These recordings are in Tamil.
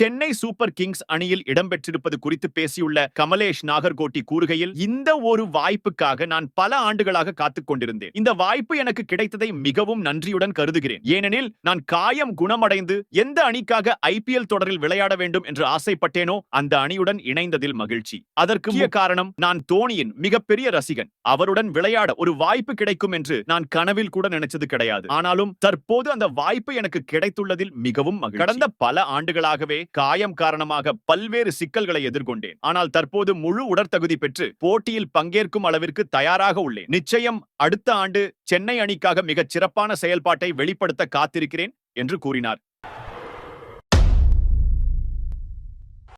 சென்னை சூப்பர் கிங்ஸ் அணியில் இடம்பெற்றிருப்பது குறித்து பேசியுள்ள கமலேஷ் நாகர்கோட்டி கூறுகையில் இந்த ஒரு வாய்ப்புக்காக நான் பல ஆண்டுகளாக காத்துக் கொண்டிருந்தேன். இந்த வாய்ப்பு எனக்கு கிடைத்ததை மிகவும் நன்றியுடன் கருதுகிறேன். ஏனெனில் நான் காயம் குணமடைந்து எந்த அணிக்காக ஐபிஎல் தொடரில் விளையாட வேண்டும் என்று ஆசைப்பட்டேனோ அந்த அணியுடன் இணைந்ததில் மகிழ்ச்சி. அதற்கு காரணம் நான் தோனியின் மிகப்பெரிய ரசிகன். அவருடன் விளையாட ஒரு வாய்ப்பு கிடைக்கும் என்று நான் கனவில் கூட நினைச்சது கிடையாது. ஆனாலும் தற்போது அந்த வாய்ப்பு எனக்கு கிடைத்துள்ளதில் மிகவும் கடந்த பல ஆண்டுகளாகவே காயம் காரணமாக பல்வேறு சிக்கல்களை எதிர்கொண்டேன். ஆனால் தற்போது முழு உடற்தகுதி பெற்று போட்டியில் பங்கேற்கும் அளவிற்கு தயாராக உள்ளேன். நிச்சயம் அடுத்த ஆண்டு சென்னை அணிக்காக மிகச் சிறப்பான செயல்பாட்டை வெளிப்படுத்த காத்திருக்கிறேன் என்று கூறினார்.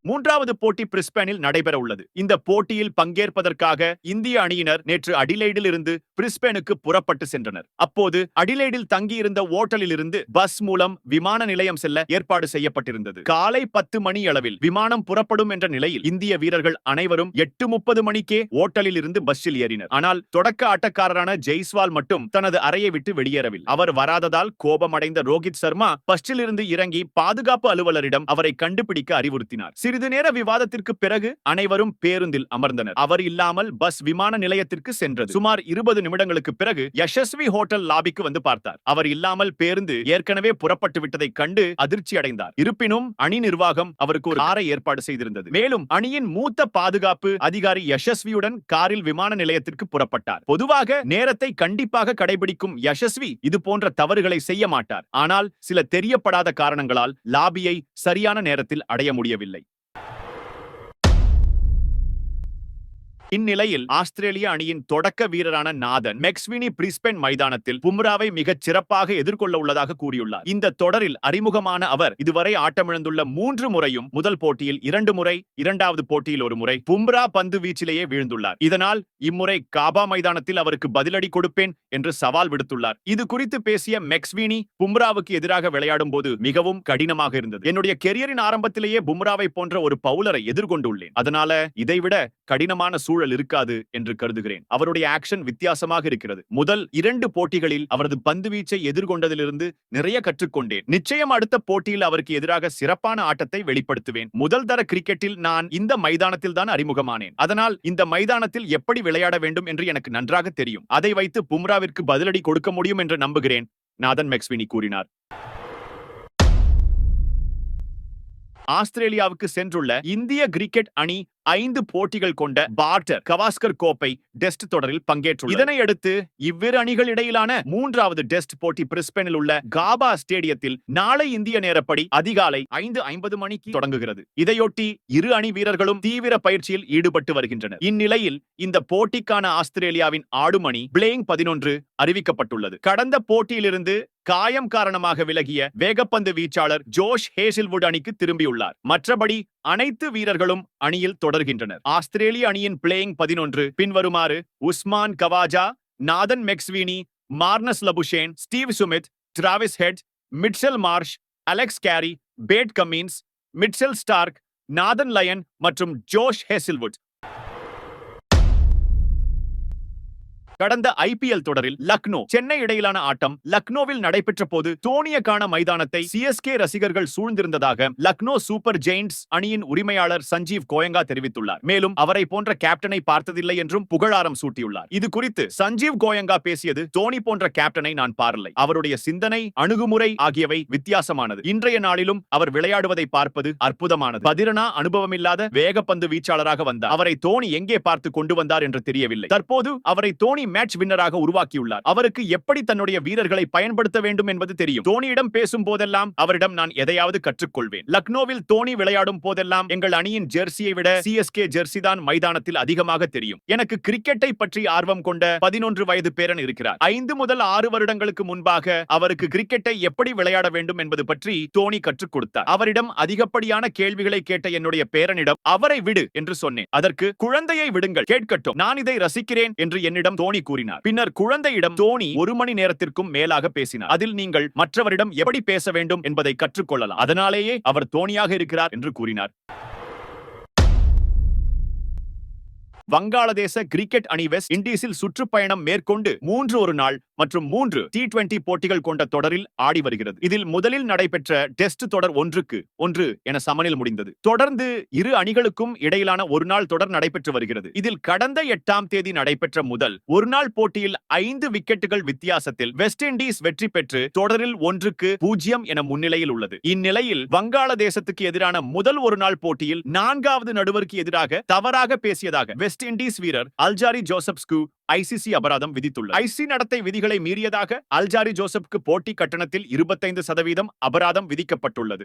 மூன்றாவது போட்டி பிரிஸ்பேனில் நடைபெற உள்ளது. இந்த போட்டியில் பங்கேற்பதற்காக இந்திய அணியினர் நேற்று அடிலைடில் இருந்து பிரிஸ்பேனுக்கு புறப்பட்டு சென்றனர். அப்போது அடிலைடில் தங்கியிருந்த ஓட்டலில் இருந்து பஸ் மூலம் விமான நிலையம் செல்ல ஏற்பாடு செய்யப்பட்டிருந்தது. காலை பத்து மணி அளவில் விமானம் புறப்படும் என்ற நிலையில் இந்திய வீரர்கள் அனைவரும் எட்டு முப்பது மணிக்கே ஓட்டலில் இருந்து பஸ்ஸில் ஏறினர். ஆனால் தொடக்க ஆட்டக்காரரான ஜெய்ஸ்வால் மட்டும் தனது அறையை விட்டு வெளியேறவில்லை. அவர் வராததால் கோபமடைந்த ரோஹித் சர்மா பஸ்ஸில் இருந்து இறங்கி பாதுகாப்பு அலுவலரிடம் அவரை கண்டுபிடிக்க அறிவுறுத்தினார். சிறிது நேர விவாதத்திற்கு பிறகு அனைவரும் பேருந்தில் அமர்ந்தனர். அவர் இல்லாமல் பஸ் விமான நிலையத்திற்கு சென்றது. சுமார் இருபது நிமிடங்களுக்கு பிறகு யசஸ்வி ஹோட்டல் லாபிக்கு வந்து பார்த்தார். அவர் இல்லாமல் பேருந்து ஏற்கனவே புறப்பட்டு விட்டதை கண்டு அதிர்ச்சி அடைந்தார். இருப்பினும் அணி நிர்வாகம் அவருக்கு ஒரு காரை ஏற்பாடு செய்திருந்தது. மேலும் அணியின் மூத்த பாதுகாப்பு அதிகாரி யசஸ்வியுடன் காரில் விமான நிலையத்திற்கு புறப்பட்டார். பொதுவாக நேரத்தை கண்டிப்பாக கடைபிடிக்கும் யசஸ்வி இது போன்ற தவறுகளை செய்ய மாட்டார். ஆனால் சில தெரியப்படாத காரணங்களால் லாபியை சரியான நேரத்தில் அடைய முடியவில்லை. இந்நிலையில் ஆஸ்திரேலிய அணியின் தொடக்க வீரரான நாதன் மெக்ஸ்வினி பிரிஸ்பென் மைதானத்தில் பும்ராவை மிகச் சிறப்பாக எதிர்கொள்ள உள்ளதாக கூறியுள்ளார். இந்த தொடரில் அறிமுகமான அவர் இதுவரை ஆட்டமிழந்துள்ள மூன்று முறையும் முதல் போட்டியில் இரண்டு முறை இரண்டாவது போட்டியில் ஒரு முறை பும்ரா பந்து வீச்சிலேயே வீழ்ந்துள்ளார். இதனால் இம்முறை காபா மைதானத்தில் அவருக்கு பதிலடி கொடுப்பேன் என்று சவால் விடுத்துள்ளார். இது குறித்து பேசிய மெக்ஸ்வினி பும்ராவுக்கு எதிராக விளையாடும் போது மிகவும் கடினமாக இருந்தது. என்னுடைய கெரியரின் ஆரம்பத்திலேயே பும்ராவை போன்ற ஒரு பவுலரை எதிர்கொண்டுள்ளேன். அதனால இதைவிட கடினமான சூழல் இருக்காது என்று கருதுகிறேன். அவருடைய ஆக்ஷன் வித்தியாசமாக இருக்கிறது. முதல் இரண்டு போட்டிகளில் அவரது பந்து வீச்சை எதிர்கொண்டதிலிருந்து நிறைய கற்றுக்கொண்டேன். நிச்சயம் அடுத்த போட்டியில் அவருக்கு எதிராக சிறப்பான ஆட்டத்தை வெளிப்படுத்துவேன். முதல் தர கிரிக்கெட்டில் நான் இந்த மைதானத்தில் தான் அறிமுகமானேன். அதனால் இந்த மைதானத்தில் எப்படி விளையாட வேண்டும் என்று எனக்கு நன்றாக தெரியும். அதை வைத்து பும்ராவிற்கு பதிலடி கொடுக்க முடியும் என்று நம்புகிறேன் நாதன் மெக்ஸ்வினி கூறினார். ஆஸ்திரேலியாவுக்கு சென்றுள்ள இந்திய கிரிக்கெட் அணி ஐந்து போட்டிகள் கொண்ட பார்டர் கவாஸ்கர் கோப்பை டெஸ்ட் தொடரில் பங்கேற்றுள்ளது. இதனையடுத்து இவ்விரு அணிகள் இடையிலான மூன்றாவது டெஸ்ட் போட்டி பிரிஸ்பெனில் உள்ள காபா ஸ்டேடியத்தில் நாளை இந்திய நேரப்படி அதிகாலை ஐந்து ஐம்பது மணிக்கு தொடங்குகிறது. இதையொட்டி இரு அணி வீரர்களும் தீவிர பயிற்சியில் ஈடுபட்டு வருகின்றனர். இந்நிலையில் இந்த போட்டிக்கான ஆஸ்திரேலியாவின் ஆடுமணி பிளேயிங் பதினொன்று அறிவிக்கப்பட்டுள்ளது. கடந்த போட்டியிலிருந்து காயம் காரணமாக விலகிய வேகப்பந்து வீச்சாளர் ஜோஷ் ஹேசில்வுட் அணிக்கு திரும்பியுள்ளார். மற்றபடி அனைத்து வீரர்களும் அணியில் தொடர்கின்றனர். ஆஸ்திரேலிய அணியின் பிளேயிங் பதினொன்று பின்வருமாறு Usman Khawaja Nathan McSweeney Marnus Labuschagne Steve Smith Travis Head Mitchell Marsh Alex Carey Pat Cummins Mitchell Starc Nathan Lyon மற்றும் ஜோஷ் ஹேசில்வுட். கடந்த ஐபிஎல் தொடரில் லக்னோ சென்னை இடையிலான ஆட்டம் லக்னோவில் நடைபெற்ற போது தோனியக்கான மைதானத்தை சிஎஸ்கே ரசிகர்கள் சூழ்ந்திருந்ததாக லக்னோ சூப்பர் ஜெயின்ஸ் அணியின் உரிமையாளர் சஞ்சீவ் கோயங்கா தெரிவித்துள்ளார். மேலும் அவரை போன்ற கேப்டனை பார்த்ததில்லை என்றும் புகழாரம் சூட்டியுள்ளார். இது குறித்து சஞ்சீவ் கோயங்கா பேசியது தோனி போன்ற கேப்டனை நான் பாரலை. அவருடைய சிந்தனை அணுகுமுறை ஆகியவை வித்தியாசமானது. இன்றைய நாளிலும் அவர் விளையாடுவதை பார்ப்பது அற்புதமானது. பதிரனா அனுபவமில்லாத வேகப்பந்து வீச்சாளராக வந்தார். அவரை தோனி எங்கே பார்த்து கொண்டு வந்தார் என்று தெரியவில்லை. தற்போது அவரை தோனி மேட்ச் வின்னராக உருவாக்கியுள்ளார். அவருக்கு எப்படி தன்னுடைய வீரர்களை பயன்படுத்த வேண்டும் என்பது தெரியும். தோனியிடம் பேசும் போதெல்லாம் அவரிடம் நான் எதையாவது கற்றுக்கொள்வேன். லக்னோவில் தோனி விளையாடும் போதெல்லாம் எங்கள் அணியின் ஜெர்சியை விட சிஎஸ்கே ஜெர்சி தான் மைதானத்தில் அதிகமாக தெரியும். எனக்கு கிரிக்கெட்டை பற்றி ஆர்வம் கொண்ட பதினொன்று வயது பேரன் இருக்கிறார். ஐந்து முதல் ஆறு வருடங்களுக்கு முன்பாக அவருக்கு கிரிக்கெட்டை எப்படி விளையாட வேண்டும் என்பது பற்றி தோனி கற்றுக் கொடுத்தார். அவரிடம் அதிகப்படியான கேள்விகளை கேட்ட என்னுடைய பேரனிடம் அவரை விடு என்று சொன்னேன். அதற்கு குழந்தையை விடுங்கள் கேட்கட்டும். நான் இதை ரசிக்கிறேன் என்று என்னிடம் தோனி கூறினார். பின்னர் குழந்தையிடம் தோனி ஒரு மணி நேரத்திற்கும் மேலாக பேசினார். அதில் நீங்கள் மற்றவரிடம் எப்படி பேச வேண்டும் என்பதை கற்றுக்கொள்ளலாம். அதனாலேயே அவர் தோனியாக இருக்கிறார் என்று கூறினார். வங்காளதேச கிரிக்கெட் அணி வெஸ்ட் இண்டீஸில் சுற்றுப்பயணம் மேற்கொண்டு மூன்று ஒரு நாள் மற்றும் மூன்று டி டுவெண்டி போட்டிகள் கொண்ட தொடரில் ஆடி வருகிறது. இதில் முதலில் நடைபெற்ற டெஸ்ட் தொடர் ஒன்றுக்கு ஒன்று என சமனில் முடிந்தது. தொடர்ந்து இரு அணிகளுக்கும் இடையிலான ஒரு நாள் தொடர் நடைபெற்று வருகிறது. இதில் கடந்த எட்டாம் தேதி நடைபெற்ற முதல் ஒரு நாள் போட்டியில் ஐந்து விக்கெட்டுகள் வித்தியாசத்தில் வெஸ்ட் இண்டீஸ் வெற்றி பெற்று தொடரில் ஒன்றுக்கு பூஜ்ஜியம் என முன்னிலையில் உள்ளது. இந்நிலையில் வங்காளதேசத்துக்கு எதிரான முதல் ஒரு நாள் போட்டியில் நான்காவது நடுவருக்கு எதிராக தவறாக பேசியதாக வெஸ்ட் இண்டீஸ் வீரர் அல்ஜாரி ஜோசப்ஸ்கு ஐசிசி அபராதம் விதித்துள்ளது. ஐசி நடத்தை விதிகளை மீறியதாக அல்ஜாரி ஜோசப்க்கு போட்டி கட்டணத்தில் இருபத்தைந்து சதவீதம் அபராதம் விதிக்கப்பட்டுள்ளது.